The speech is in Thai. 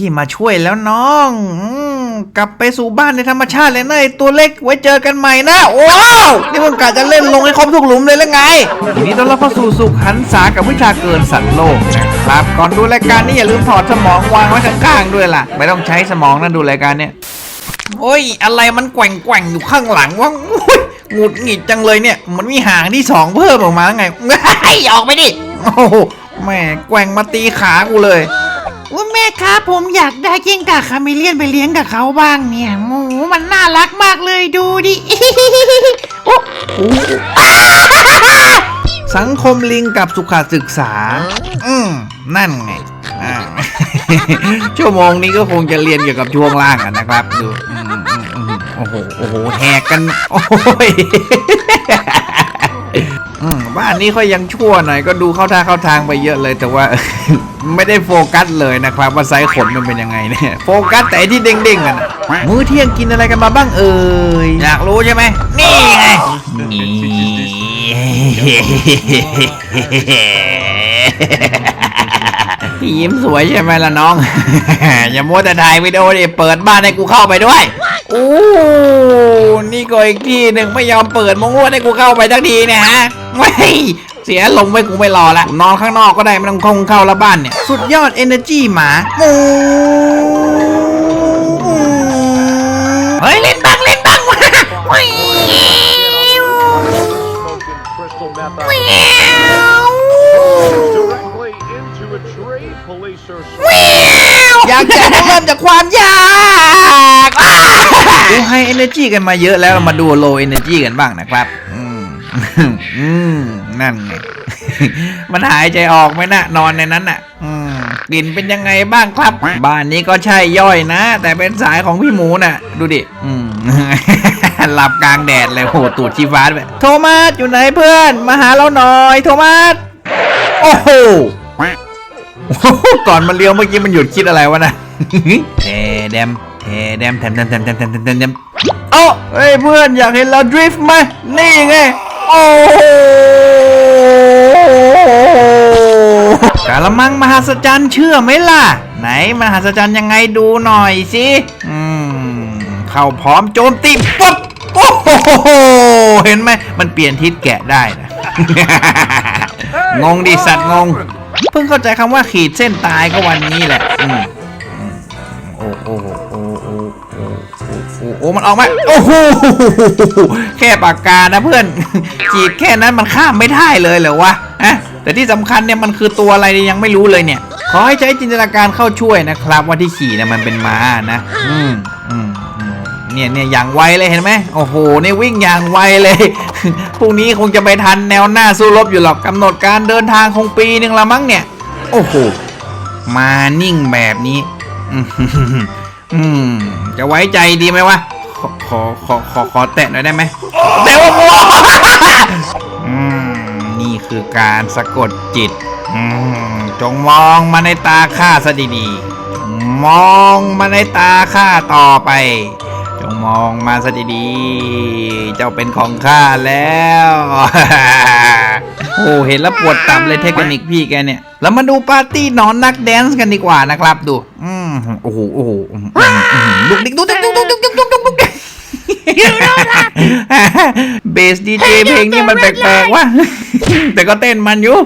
พี่มาช่วยแล้วน้องอกลับไปสู่บ้านในธรรมชาติเลยนะไอตัวเล็กไว้เจอกันใหม่นะว้าวนี่มึงกะจะเล่นลงให้ครบทุกหลุมเลยแล้วไงทีนี้ต้อนรับเข้าสู่สุขหันษากับวิชาเกินสัตว์โลกนะครับก่อนดูรายการนี้อย่าลืมถอดสมองวางไว้ข้างๆด้วยล่ะ ไม่ต้องใช้สมองนะดูรายการเนี้ยโอ้ย อะไรมันแกว่งแกว่งๆอยู่ข้างหลังวะหงุดหงิดจังเลยเนี่ย มันมีหางที่สองเพิ่มออกมาไงไอ้ออกไปดิโอ้โหแม่แกว่งมาตีขากูเลย ว่าแม่ครับผมอยากได้กิ้งก่าคาเมเลียนไปเลี้ยงกับเขาบ้างเนี่ยโอ้มันน่ารักมากเลยดูดิโอ้สังคมลิงกับสุขศึกษา อืมนั่นไงชั่วโมงนี้ก็คงจะเรียนเกี่ยวกับช่วงล่างกันนะครับ ดูโอ้โหโอ้โหแหกกัน โอ้ย บ้านนี้เขายังชั่วหน่อยก็ดูเข้าท่าเข้าทางไปเยอะเลยแต่ว่า ไม่ได้โฟกัสเลยนะครับ ว่าไซส์ขนมันเป็นยังไงเนี่ยโฟกัสแต่ที่เด้งๆกันมื้อเที่ยงกินอะไรกันมาบ้างเอ่ยอยากรู้ใช่ไหมนี่ไงนี่ พี่ยิ้มสวยใช่ไหมล่ะน้อง อย่ามัวแต่ถ่ายวิดีโอดิเปิดบ้านให้กูเข้าไปด้วยโอ้นี่ก็อีกที่หนึ่งไม่ยอมเปิดมงลวดให้กูเข้าไปทักทีเนี่ยฮะไม่เสียลมณ์ไปกูไม่รอละนอนข้างนอกก็ได้ไม่ต้องคงเข้าละบ้านเนี่ย สุดยอด Energy หมาหมู อยากจะเริ่มจากความยากดูให้ energy กันมาเยอะแล้วเรามาดู low energy กันบ้างนะครับ อืม อืม นั่นไง มันหายใจออกไหมนะนอนในนั้นน่ะ อืมกลิ่นเป็นยังไงบ้างครับ บ้านนี้ก็ใช่ย่อยนะ แต่เป็นสายของพี่หมูน่ะ ดูดิ อืม หลับกลางแดดเลยโหตูดชีฟ้าด้วยโทมัสอยู่ไหนเพื่อน มาหาเราหน่อย โทมัส โอ้โห ก่อนมันเลี้ยวเมื่อกี้มันหยุดคิดอะไรวะนะเฮ้แดมเฮ้แดมแถมแถมแถมแถมแถมแถมแถมโอ้เฮ้ยเพื่อนอยากเห็นเราดริฟต์ไหมนี่ไงโอ้กาลมังมหัศจรรย์เชื่อไหมล่ะ ไหนมหัศจรรย์ยังไงดูหน่อยสิอืมเข้าพร้อมโจมตีปุ๊บโอ้เห็นไหมมันเปลี่ยนทิศแกะได้นะงงดิสัตว์งง เพิ่งเข้าใจคำว่าขีดเส้นตายก็วันนี้แหละอืมโอ้โอ้โอ้โอ้โอ้โอ้โอ้มันออกมาโอ้โหแค่ปากกานะเพื่อนขีดแค่นั้นมันข้ามไม่ได้เลยเหรอวะฮะแต่ที่สำคัญเนี่ยมันคือตัวอะไรยังไม่รู้เลยเนี่ย ขอให้ใช้จินตนาการเข้าช่วยนะครับ ว่าที่ขี่นี่ยมันเป็นม้านะ อืมอืม เนี่ยเนี่ยอย่างไวเลยเห็นไหมโอ้โหนี่วิ่งอย่างไวเลยพรุ่งนี้คงจะไปทันแนวหน้าสู้รบอยู่หรอกกำหนดการเดินทางคงปีหนึ่งละมั้งเนี่ย โอ้โหมานิ่งแบบนี้อืมจะไว้ใจดีไหมวะขอขอขอขอขอแตะหน่อยได้ไหมแตะว่ามัวอืมนี่คือการสะกดจิตอืมจงมองมาในตาข้าซะดีๆมองมาในตาข้าต่อไป จงมองมาซะดีๆ เจ้าเป็นของข้าแล้ว โอ้เห็นแล้วปวดตับเลยเทคนิคพี่แกเนี่ย แล้วมาดูปาร์ตี้นอนนักแดนซ์กันดีกว่านะครับดู อืมโอ้โหโอ้โหอืมอืมอืมดุกดิกดุกดิกดุกดิกดุกดิกดุกดิกดุกดิกเบสดีเจเพลงนี้มันแปลกๆว่ะแต่ก็เต้นมันอยู่